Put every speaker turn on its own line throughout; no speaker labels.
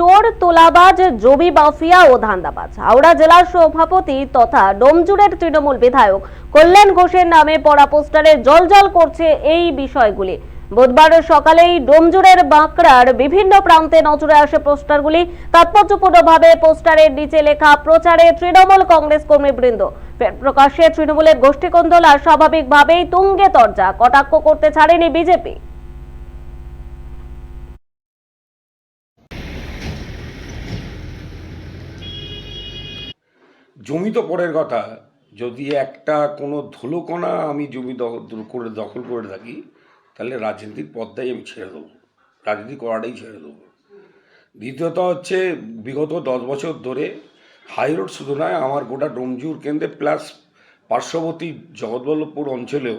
চোর, তোলাবাজ, জমি মাফিয়া ও ধান্দাবাজ। হাওড়া জেলার সভাপতি তথা ডোমজুড়ের তৃণমূল বিধায়ক কল্যাণ ঘোষের নামে পড়া পোস্টারে জলজল করছে এই বিষয়গুলি। বুধবার সকালেই ডোমজুড়ের বাঁকড়ার বিভিন্ন প্রান্তে নজরে আসে পোস্টারগুলি। তাৎপর্যপূর্ণভাবে পোস্টারের নিচে লেখা, প্রচারে তৃণমূল কংগ্রেস কর্মীবৃন্দ। প্রকাশ্যে তৃণমূলের গোষ্ঠীকন্দল আর স্বাভাবিকভাবেই তুঙ্গে তর্জা। কটাক্ষ করতে ছাড়েনি বিজেপি।
জমি তো পরের কথা। যদি একটা কোনো ধুলোকণা আমি জমি করে দখল করে থাকি, তাহলে রাজনীতির পথটাই আমি ছেড়ে দেবো। রাজনীতি করাটাই ছেড়ে দেবো। দ্বিতীয়ত হচ্ছে, বিগত দশ বছর ধরে হাই রোড শুধু নয় আমার গোটা ডোমজুর কেন্দ্রে প্লাস পার্শ্ববর্তী জগৎবল্লভপুর অঞ্চলেও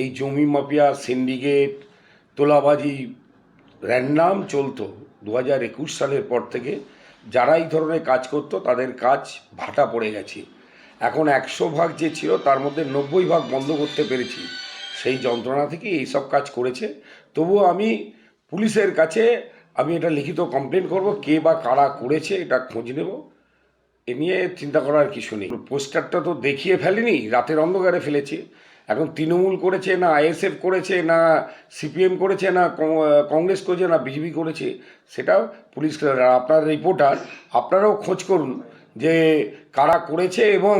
এই জমি মাফিয়া, সিন্ডিকেট, তোলাবাজি, র্যান্ডাম চলতো। দু হাজার একুশ সালের পর থেকে যারা এই ধরনের কাজ করতো, তাদের কাজ ভাটা পড়ে গেছে। এখন একশো ভাগ যে ছিল, তার মধ্যে নব্বই ভাগ বন্ধ করতে পেরেছি। সেই যন্ত্রণা থেকে এইসব কাজ করেছে। তবুও আমি পুলিশের কাছে, আমি এটা লিখিত কমপ্লেন করব, কে বা কারা করেছে এটা খোঁজ নেব। এ নিয়ে চিন্তা করার কিছু নেই। পোস্টারটা তো দেখিয়ে ফেলেনি, রাতের অন্ধকারে ফেলেছে। এখন তৃণমূল করেছে না আইএসএফ করেছে না সিপিএম করেছে না কংগ্রেস করেছে না বিজেপি করেছে, সেটাও পুলিশ আপনার রিপোর্টার, আপনারাও খোঁজ করুন যে কারা করেছে এবং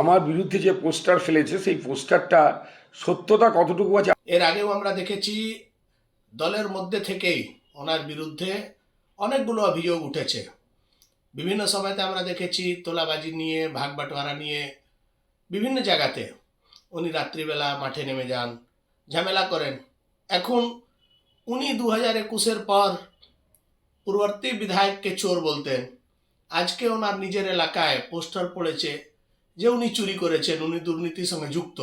আমার বিরুদ্ধে যে পোস্টার ফেলেছে সেই পোস্টারটা সত্যতা কতটুকু আছে?
এর আগেও আমরা দেখেছি দলের মধ্যে থেকেই ওনার বিরুদ্ধে অনেকগুলো অভিযোগ উঠেছে। বিভিন্ন সময়তে আমরা দেখেছি তোলাবাজি নিয়ে ভাগ বাটোয়ারা নিয়ে, বিভিন্ন জায়গাতে উনি রাত্রিবেলা মাঠে নেমে যান। ঝামেলা করেন। এখন উনি দু হাজার একুশের পর পূর্ববর্তী বিধায়ককে চোর বলতেন। আজকে ওনার নিজের এলাকায় পোস্টার পড়েছে যে উনি চুরি করেছেন, উনি দুর্নীতির সঙ্গে যুক্ত।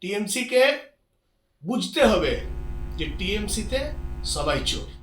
টিএমসিকে বুঝতে হবে যে টিএমসিতে সবাই চোর।